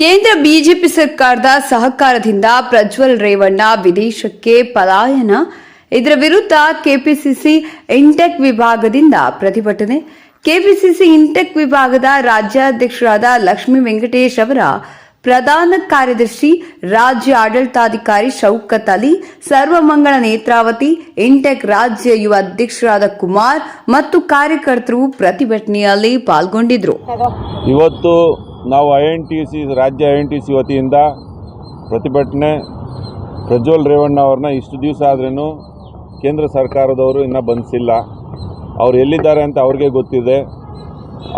ಕೇಂದ್ರ ಬಿಜೆಪಿ ಸರ್ಕಾರದ ಸಹಕಾರದಿಂದ ಪ್ರಜ್ವಲ್ ರೇವಣ್ಣ ವಿದೇಶಕ್ಕೆ ಪಲಾಯನ. ಇದರ ವಿರುದ್ಧ ಕೆಪಿಸಿಸಿ ಇಂಟೆಕ್ ವಿಭಾಗದಿಂದ ಪ್ರತಿಭಟನೆ. ಕೆಪಿಸಿಸಿ ಇಂಟೆಕ್ ವಿಭಾಗದ ರಾಜ್ಯಾಧ್ಯಕ್ಷರಾದ ಲಕ್ಷ್ಮೀ ವೆಂಕಟೇಶ್ ಅವರ ಪ್ರಧಾನ ಕಾರ್ಯದರ್ಶಿ, ರಾಜ್ಯ ಆಡಳಿತಾಧಿಕಾರಿ ಶೌಕತ್ ಅಲಿ, ಸರ್ವಮಂಗಳ ನೇತ್ರಾವತಿ ಇಂಟೆಕ್ ರಾಜ್ಯ ಯುವ ಅಧ್ಯಕ್ಷರಾದ ಕುಮಾರ್ ಮತ್ತು ಕಾರ್ಯಕರ್ತರು ಪ್ರತಿಭಟನೆಯಲ್ಲಿ ಪಾಲ್ಗೊಂಡಿದ್ರು ಇವತ್ತು ನಾವು ಐ ಎನ್ ಟಿ ಸಿ ರಾಜ್ಯ ಐ ಎನ್ ಟಿ ಸಿ ವತಿಯಿಂದ ಪ್ರತಿಭಟನೆ, ಪ್ರಜ್ವಲ್ ರೇವಣ್ಣ ಅವ್ರನ್ನ ಇಷ್ಟು ದಿವಸ ಆದ್ರೂ ಕೇಂದ್ರ ಸರ್ಕಾರದವರು ಇನ್ನೂ ಬಂಧಿಸಿಲ್ಲ ಅವ್ರು ಎಲ್ಲಿದ್ದಾರೆ ಅಂತ ಅವ್ರಿಗೆ ಗೊತ್ತಿದೆ.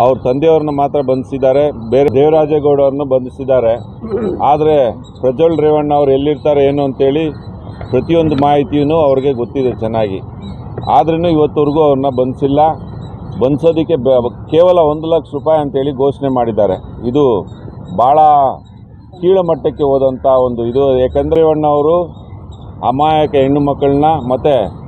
ಅವ್ರ ತಂದೆಯವ್ರನ್ನ ಮಾತ್ರ ಬಂಧಿಸಿದ್ದಾರೆ. ಬೇರೆ ದೇವರಾಜೇಗೌಡ ಅವ್ರನ್ನ ಬಂಧಿಸಿದ್ದಾರೆ. ಆದರೆ ಪ್ರಜ್ವಲ್ ರೇವಣ್ಣ ಅವ್ರು ಎಲ್ಲಿರ್ತಾರೆ ಏನು ಅಂತೇಳಿ ಪ್ರತಿಯೊಂದು ಮಾಹಿತಿಯೂ ಅವ್ರಿಗೆ ಗೊತ್ತಿದೆ ಚೆನ್ನಾಗಿ. ಆದ್ರೂ ಇವತ್ತವರೆಗೂ ಅವ್ರನ್ನ ಬಂಧಿಸಿಲ್ಲ ಬಂಧಿಸೋದಕ್ಕೆ ಬ- ಕೇವಲ ಒಂದು ಲಕ್ಷ ರೂಪಾಯಿ ಅಂತೇಳಿ ಘೋಷಣೆ ಮಾಡಿದ್ದಾರೆ. ಇದು ಭಾಳ ಕೀಳಮಟ್ಟಕ್ಕೆ ಹೋದಂಥ ಒಂದು ಇದು. ಯಾಕಂದರೆ ಅವರು ಅಮಾಯಕ ಹೆಣ್ಣು ಮಕ್ಕಳನ್ನ ಮತ್ತು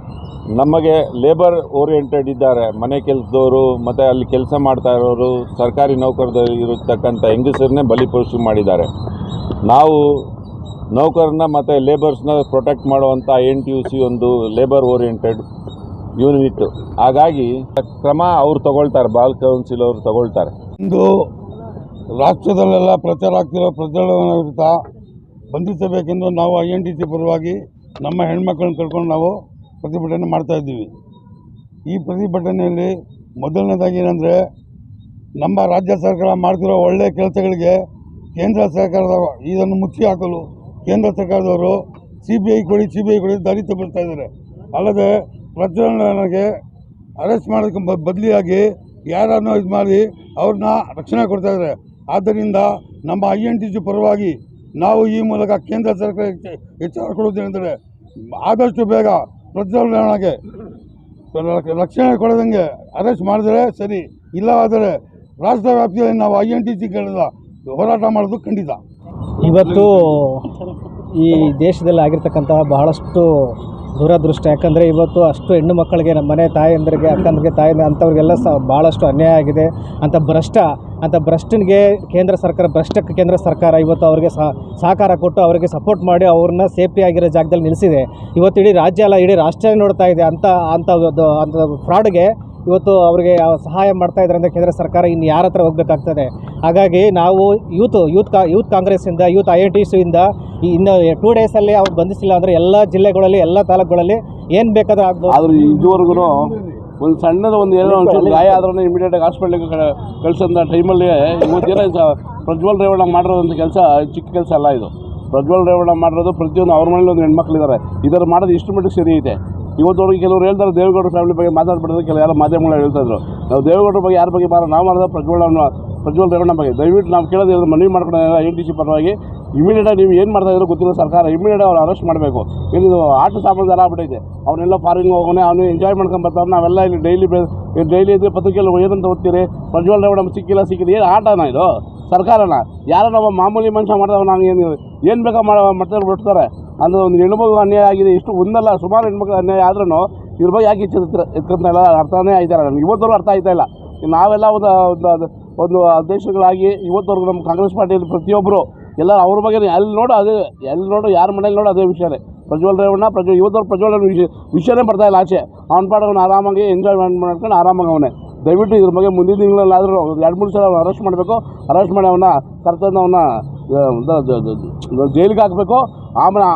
ನಮಗೆ ಲೇಬರ್ ಓರಿಯೆಂಟೆಡ್ ಇದ್ದಾರೆ. ಮನೆ ಕೆಲಸದವರು, ಮತ್ತು ಅಲ್ಲಿ ಕೆಲಸ ಮಾಡ್ತಾ ಇರೋರು, ಸರ್ಕಾರಿ ನೌಕರದ ಇರತಕ್ಕಂಥ ಹೆಂಗಸರನ್ನೇ ಬಲಿಪಶು ಮಾಡಿದ್ದಾರೆ. ನಾವು ನೌಕರನ್ನ ಮತ್ತು ಲೇಬರ್ಸ್ನ ಪ್ರೊಟೆಕ್ಟ್ ಮಾಡುವಂಥ ಎನ್ ಟಿ ಯು ಸಿ ಒಂದು ಲೇಬರ್ ಓರಿಯೆಂಟೆಡ್ ಯೂನಿಟ್. ಹಾಗಾಗಿ ಕ್ರಮ ಅವ್ರು ತಗೊಳ್ತಾರೆ, ಬಾಲ್ ಕೌನ್ಸಿಲ್ ಅವರು ತಗೊಳ್ತಾರೆ. ಇಂದು ರಾಷ್ಟ್ರದಲ್ಲೆಲ್ಲ ಪ್ರಚಾರ ಆಗ್ತಿರೋ ಪ್ರಜ್ವಲನ ವಿರುದ್ಧ ಬಂಧಿಸಬೇಕೆಂದು ನಾವು ಐ ಎನ್ ಟಿ ಸಿ ಪರವಾಗಿ ನಮ್ಮ ಹೆಣ್ಮಕ್ಳನ್ನ ಕರ್ಕೊಂಡು ನಾವು ಪ್ರತಿಭಟನೆ ಮಾಡ್ತಾ ಇದ್ದೀವಿ. ಈ ಪ್ರತಿಭಟನೆಯಲ್ಲಿ ಮೊದಲನೇದಾಗಿ ಏನಂದರೆ, ನಮ್ಮ ರಾಜ್ಯ ಸರ್ಕಾರ ಮಾಡ್ತಿರೋ ಒಳ್ಳೆಯ ಕೆಲಸಗಳಿಗೆ ಕೇಂದ್ರ ಸರ್ಕಾರದ ಇದನ್ನು ಮುಚ್ಚಿ ಹಾಕಲು ಕೇಂದ್ರ ಸರ್ಕಾರದವರು ಸಿ ಬಿ ಐ ಕೊಡಿ ಸಿ ಬಿ ಐ ಕೊಡಿ ದಾರಿ ತಪ್ಪಿಸ್ತಾ ಇದ್ದಾರೆ. ಅಲ್ಲದೆ ಪ್ರಜ್ವಲನಿಗೆ ಅರೆಸ್ಟ್ ಮಾಡೋದಕ್ಕೆ ಬದಲಿಯಾಗಿ ಯಾರನ್ನೋ ಇದು ಮಾಡಿ ಅವ್ರನ್ನ ರಕ್ಷಣೆ ಕೊಡ್ತಾ ಇದ್ದಾರೆ. ಆದ್ದರಿಂದ ನಮ್ಮ ಐ ಎನ್ ಟಿ ಜಿ ಪರವಾಗಿ ನಾವು ಈ ಮೂಲಕ ಕೇಂದ್ರ ಸರ್ಕಾರಕ್ಕೆ ಎಚ್ಚರ ಕೊಡುವುದೇನೆಂದರೆ ಆದಷ್ಟು ಬೇಗ ಪ್ರಜ್ವಲನಿಗೆ ರಕ್ಷಣೆ ಕೊಡೋದಂಗೆ ಅರೆಸ್ಟ್ ಮಾಡಿದರೆ ಸರಿ, ಇಲ್ಲವಾದರೆ ರಾಷ್ಟ್ರ ವ್ಯಾಪ್ತಿಯಲ್ಲಿ ನಾವು ಐ ಎನ್ ಟಿ ಸಿ ಹೋರಾಟ ಮಾಡೋದು ಖಂಡಿತ. ಇವತ್ತು ಈ ದೇಶದಲ್ಲಿ ಆಗಿರ್ತಕ್ಕಂತಹ ಬಹಳಷ್ಟು ದುರದೃಷ್ಟ. ಯಾಕಂದರೆ ಇವತ್ತು ಅಷ್ಟು ಹೆಣ್ಣು ಮಕ್ಕಳಿಗೆ ನಮ್ಮ ಮನೆ ತಾಯಂದ್ರಿಗೆ, ಅಕ್ಕಂದ್ರಿಗೆ, ತಾಯಿ ಅಂಥವ್ರಿಗೆಲ್ಲ ಸಹ ಭಾಳಷ್ಟು ಅನ್ಯಾಯ ಆಗಿದೆ. ಅಂಥ ಭ್ರಷ್ಟ ಅಂಥ ಭ್ರಷ್ಟನಿಗೆ ಕೇಂದ್ರ ಸರ್ಕಾರ, ಭ್ರಷ್ಟಕ್ಕೆ ಕೇಂದ್ರ ಸರ್ಕಾರ ಇವತ್ತು ಅವರಿಗೆ ಸಹಕಾರ ಕೊಟ್ಟು ಅವರಿಗೆ ಸಪೋರ್ಟ್ ಮಾಡಿ ಅವ್ರನ್ನ ಸೇಫ್ಟಿ ಆಗಿರೋ ಜಾಗದಲ್ಲಿ ನಿಲ್ಲಿಸಿದೆ ಇವತ್ತು ಇಡೀ ರಾಜ್ಯ ಅಲ್ಲ ಇಡೀ ರಾಷ್ಟ್ರ ನೋಡ್ತಾ ಇದೆ. ಅಂಥ ಅಂಥ ಅಂಥ ಫ್ರಾಡ್ಗೆ ಇವತ್ತು ಅವರಿಗೆ ಸಹಾಯ ಮಾಡ್ತಾ ಇದ್ದಾರೆ ಅಂದರೆ ಕೇಂದ್ರ ಸರ್ಕಾರ ಇನ್ನು ಯಾರ ಹತ್ರ ಹೋಗಬೇಕಾಗ್ತದೆ? ಹಾಗಾಗಿ ನಾವು ಯೂತ್ ಯೂತ್ ಕಾ ಯೂತ್ ಕಾಂಗ್ರೆಸ್ಸಿಂದ ಯೂತ್ ಐ ಐ ಟಿ ಸಿಯಿಂದ ಇನ್ನು ಟೂ ಡೇಸಲ್ಲಿ ಅವ್ರು ಬಂಧಿಸಿಲ್ಲ ಅಂದರೆ ಎಲ್ಲ ಜಿಲ್ಲೆಗಳಲ್ಲಿ ಎಲ್ಲ ತಾಲೂಕುಗಳಲ್ಲಿ ಏನು ಬೇಕಾದರೂ ಆಗ್ಬೋದು. ಆದ್ರೆ ಇದುವರೆಗೂ ಒಂದು ಸಣ್ಣದ ಒಂದು ಏನೋ ಒಂದು ಗಾಯ ಆದ್ರೂ ಇಮಿಡಿಯೇಟಾಗಿ ಹಾಸ್ಪಿಟ್ಲಿಗೆ ಕಳಿಸೋಂಥ ಟೈಮಲ್ಲಿ ಇವತ್ತೇನೋ ಸ- ಪ್ರಜ್ವಲ್ ರೇವಣ್ಣ ಮಾಡಿರೋದಂಥ ಕೆಲಸ ಚಿಕ್ಕ ಕೆಲಸ ಅಲ್ಲ ಇದು. ಪ್ರಜ್ವಲ್ ರೇವಣ್ಣ ಮಾಡಿರೋದು ಪ್ರತಿಯೊಂದು ಅವ್ರ ಮನೇಲಿ ಒಂದು ಹೆಣ್ಮಕ್ಳಿದ್ದಾರೆ ಇದರ. ಮಾಡೋದು ಇಷ್ಟು ಮಟ್ಟಿಗೆ ಸರಿ ಐತೆ. ಇವತ್ತವರೆಗೆ ಕೆಲವರು ಹೇಳ್ತಾರೆ ದೇವೇಗೌಡ ಫ್ಯಾಮಿಲಿ ಬಗ್ಗೆ ಮಾತಾಡ್ಬಿಡೋದು ಕೆಲವು ಯಾರು ಮಾಧ್ಯಮಗಳು ಹೇಳ್ತಾ ಇದ್ರು. ನಾವು ದೇವೇಗೌಡರ ಬಗ್ಗೆ ಯಾರ ಬಗ್ಗೆ ಮಾಡ ನಾವು ಮಾಡೋದು ಪ್ರಜ್ವಲ್ ಪ್ರಜ್ವಲ್ ರೇವಣ್ಣ ಬಗ್ಗೆ. ದಯವಿಟ್ಟು ನಾವು ಕೇಳೋದು ಇರೋದು ಮನವಿ ಮಾಡ್ಕೊಂಡು ಎನ್ ಟಿ ಸಿ ಪರವಾಗಿ ಇಮಿಡಿಯೇಟಾಗಿ ನೀವು ಏನು ಮಾಡ್ತಾ ಇದ್ರು ಗೊತ್ತಿಲ್ಲ ಸರ್ಕಾರ ಇಮಿಡಿಯೇಟ್ ಅವ್ರು ಅರೆಸ್ಟ್ ಮಾಡಬೇಕು. ಏನಿದು ಆಟ ಸಾಮಾನು ಥರ ಆಗ್ಬಿಟ್ಟೈತೆ. ಅವನ್ನೆಲ್ಲ ಫಾರಿನ್ ಹೋಗೋನೆ, ಅವನು ಎಂಜಾಯ್ ಮಾಡ್ಕೊಂಡು ಬರ್ತಾವೆ ನಾವೆಲ್ಲ ಇಲ್ಲಿ ಡೈಲಿ ಡೈಲಿ ಇದ್ರೆ ಪತ್ರಿಕೆಯಲ್ಲಿ ಏನಂತ ಓದ್ತೀರಿ? ಪ್ರಜ್ವಲ್ ರೇವಣ್ಣ ಸಿಕ್ಕಿಲ್ಲ ಸಿಕ್ಕಿಲ್ಲ ಏನು ಆಟನ ಇದು? ಸರ್ಕಾರನ? ಯಾರೋ ನಮ್ಮ ಮಾಮೂಲಿ ಮನುಷ್ಯ ಮಾಡ್ತಾವೆ ನಾವು ಏನು ಏನು ಬೇಕಾ ಮಾಡ ಮಾಡ್ತಾರೆ ಬಿಡ್ತಾರೆ ಅಂದರೆ ಒಂದು ಹೆಣ್ಮಗು ಅನ್ಯಾಯ ಆಗಿದೆ, ಇಷ್ಟು ಒಂದಲ್ಲ, ಸುಮಾರು ಹೆಣ್ಮಕ್ಳು ಅನ್ಯಾಯ ಆದ್ರೂ ಇದ್ರ ಬಗ್ಗೆ ಯಾಕೆ ಇಚ್ಛೆ ಎತ್ಕೊಂತ ಎಲ್ಲ ಅರ್ಥನೇ ಆಯ್ತಾರೆ ನನಗೆ ಇವತ್ತರೂ ಅರ್ಥ ಆಯ್ತಾ ಇಲ್ಲ. ನಾವೆಲ್ಲ ಒಂದು ಒಂದು ಒಂದು ಅಧ್ಯಕ್ಷಗಳಾಗಿ ಇವತ್ತವರೆಗೂ ನಮ್ಮ ಕಾಂಗ್ರೆಸ್ ಪಾರ್ಟಿಯಲ್ಲಿ ಪ್ರತಿಯೊಬ್ಬರು ಎಲ್ಲ ಅವ್ರ ಬಗ್ಗೆ ಎಲ್ಲಿ ನೋಡೋ ಅದೇ ಎಲ್ಲಿ ನೋಡು ಯಾರ ಮನೇಲಿ ನೋಡೋ ಅದೇ ವಿಷಯನೇ. ಪ್ರಜ್ವಲ್ ರೇವಣ್ಣ, ಪ್ರಜ್ವಲ್, ಇವತ್ತವ್ರು ಪ್ರಜ್ವಲ್ ವಿಷಯ ವಿಷಯನೇ ಬರ್ತಾ ಇಲ್ಲ ಆಚೆ. ಅವ್ನ ಪಾಡವನ್ನ ಆರಾಮಾಗಿ ಎಂಜಾಯ್ ಮಾಡ್ಕೊಂಡು ಆರಾಮಾಗಿ ಅವನೇ. ದಯವಿಟ್ಟು ಇದ್ರ ಬಗ್ಗೆ ಮುಂದಿನ ತಿಂಗಳಲ್ಲಾದರೂ ಎರಡು, ಮೂರು ಸಲ ಅವ್ನು ಅರೆಸ್ಟ್ ಮಾಡಬೇಕು. ಅರೆಸ್ಟ್ ಮಾಡಿ ಅವನ್ನ ಕರ್ತಂದು ಅವನ್ನ ಜೈಲಿಗೆ ಹಾಕಬೇಕು. ಆಮೇಲೆ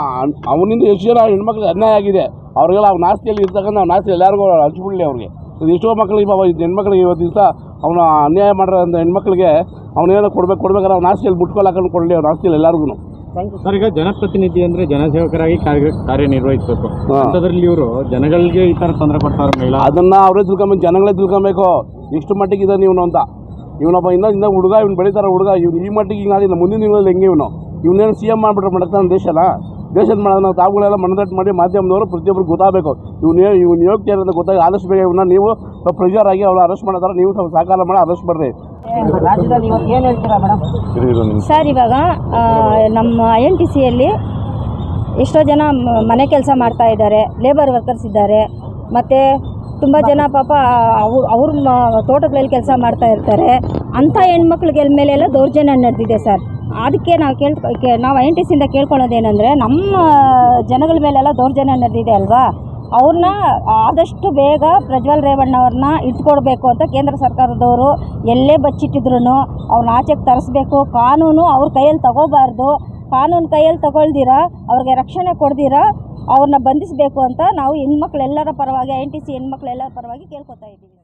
ಅವನಿಂದ ಎಷ್ಟು ಜನ ಹೆಣ್ಮಕ್ಳಿಗೆ ಅನ್ಯಾಯ ಆಗಿದೆ, ಅವ್ರಿಗೆಲ್ಲ ಅವ್ನ ಆಸ್ತಿಯಲ್ಲಿ ಇರ್ತಕ್ಕಂಥ ಅವ್ನ ಆಸ್ತಿ ಎಲ್ಲರಿಗೂ ಹಂಚ್ಬಿಡಲಿ ಅವ್ರಿಗೆ. ಎಷ್ಟೋ ಮಕ್ಕಳಿಗೆ ಪಾಪ ಹೆಣ್ಮಕ್ಳಿಗೆ ಇವತ್ತು ದಿವಸ ಅವನ ಅನ್ಯಾಯ ಮಾಡಿರೋ ಹೆಣ್ಮಕ್ಳಿಗೆ ಅವನೇನೋ ಕೊಡ್ಬೇಕು ಕೊಡ್ಬೇಕಾದ್ರೆ ಅವ್ನ ಆಸ್ತಿಯಲ್ಲಿ ಮುಟ್ಕೊಲ್ ಹಾಕೊಂಡು ಕೊಡಲಿ ಅವ್ನ ಆಸ್ತಿಯಲ್ಲಿ ಎಲ್ಲರಿಗೂ ಸರ್ ಈಗ ಜನಪ್ರತಿನಿಧಿ ಅಂದರೆ ಜನಸೇವಕರಾಗಿ ಕಾರ್ಯ ಕಾರ್ಯನಿರ್ವಹಿಸಬೇಕು. ಅಂಥದ್ರಲ್ಲಿ ಇವರು ಜನಗಳಿಗೆ ಈ ಥರ ತೊಂದರೆ ಕೊಡ್ತಾರೆ ಅದನ್ನ ಅವರೇ ತಿಳ್ಕೊಬೇಕು ಜನಗಳೇ ತಿಳ್ಕೊಬೇಕು. ಇಷ್ಟು ಮಟ್ಟಿಗೆ ಇದ್ದಾನೆ ಇವನು ಅಂತ. ಇವನಪ್ಪ ಇನ್ನೂ ಇನ್ನೂ ಹುಡುಗ ಇವ್ನು ಬೆಳೀತಾರೆ ಹುಡುಗ ಇವ್ನು ಈ ಮಟ್ಟಿಗೆ ಹಿಂಗಾಗಿಲ್ಲ ಮುಂದಿನ ದಿನಗಳಲ್ಲಿ ಹೆಂಗೆ ಇವನು? ಇವನೇನು ಸಿ ಎಂ ಮಾಡಿಬಿಟ್ರೆ ಮಾಡ್ತಾನೆ ದೇಶನ? ದೇಶದ ಮಾಡೋದು ನಾವು ತಾವುಗಳೆಲ್ಲ ಮನದಟ್ಟು ಮಾಡಿ ಮಾಧ್ಯಮದವರು ಪ್ರತಿಯೊಬ್ಬರು ಗೊತ್ತಾಗಬೇಕು. ಇವನು ಇವ್ ಯೋಗ್ಯ ಅಂತ ಗೊತ್ತಾಗಿ ಆದಷ್ಟು ಬೇಗ ಇವನ್ನ ನೀವು ಪ್ರೆಷರ್ ಆಗಿ ಅವ್ರು ಅರೆಸ್ಟ್ ಮಾಡೋ ನೀವು ಸ್ವಲ್ಪ ಸಹಕಾರ ಮಾಡಿ ಅರೆಸ್ಟ್ ಬರ್ರಿ ಸರ್ ಇವಾಗ ನಮ್ಮ ಐ ಎನ್ ಟಿ ಸಿಯಲ್ಲಿ ಎಷ್ಟೋ ಜನ ಮನೆ ಕೆಲಸ ಮಾಡ್ತಾ ಇದ್ದಾರೆ ಲೇಬರ್ ವರ್ಕರ್ಸ್ ಇದ್ದಾರೆ ಮತ್ತು ತುಂಬ ಜನ ಪಾಪ ಅವ್ರು ಅವ್ರ ತೋಟಗಳಲ್ಲಿ ಕೆಲಸ ಮಾಡ್ತಾ ಇರ್ತಾರೆ. ಅಂಥ ಹೆಣ್ಮಕ್ಳಿಗೆ ಮೇಲೆಲ್ಲ ದೌರ್ಜನ್ಯ ನಡೆದಿದೆ ಸರ್ ಅದಕ್ಕೆ ನಾವು ಕೇಳ್ಕೊ ನಾವು ಐ ಎನ್ ಟಿ ಸಿಯಿಂದ ಕೇಳ್ಕೊಳ್ಳೋದೇನೆಂದರೆ ನಮ್ಮ ಜನಗಳ ಮೇಲೆಲ್ಲ ದೌರ್ಜನ್ಯ ನಡೆದಿದೆ ಅಲ್ವಾ? ಅವ್ರನ್ನ ಆದಷ್ಟು ಬೇಗ ಪ್ರಜ್ವಲ್ ರೇವಣ್ಣವ್ರನ್ನ ಇಟ್ಕೊಡ್ಬೇಕು ಅಂತ ಕೇಂದ್ರ ಸರ್ಕಾರದವರು ಎಲ್ಲೇ ಬಚ್ಚಿಟ್ಟಿದ್ರು ಅವ್ರನ್ನ ಆಚೆಗೆ ತರಿಸ್ಬೇಕು. ಕಾನೂನು ಅವ್ರ ಕೈಯಲ್ಲಿ ತಗೋಬಾರ್ದು. ಕಾನೂನು ಕೈಯಲ್ಲಿ ತಗೊಳ್ದಿರ, ಅವ್ರಿಗೆ ರಕ್ಷಣೆ ಕೊಡ್ದಿರ ಅವ್ರನ್ನ ಬಂಧಿಸಬೇಕು ಅಂತ ನಾವು ಹೆಣ್ಮಕ್ಳೆಲ್ಲರ ಪರವಾಗಿ ಐ ಎನ್ ಟಿ ಸಿ ಹೆಣ್ಮಕ್ಳೆಲ್ಲರ ಪರವಾಗಿ ಕೇಳ್ಕೊತಾ ಇದ್ದೀವಿ.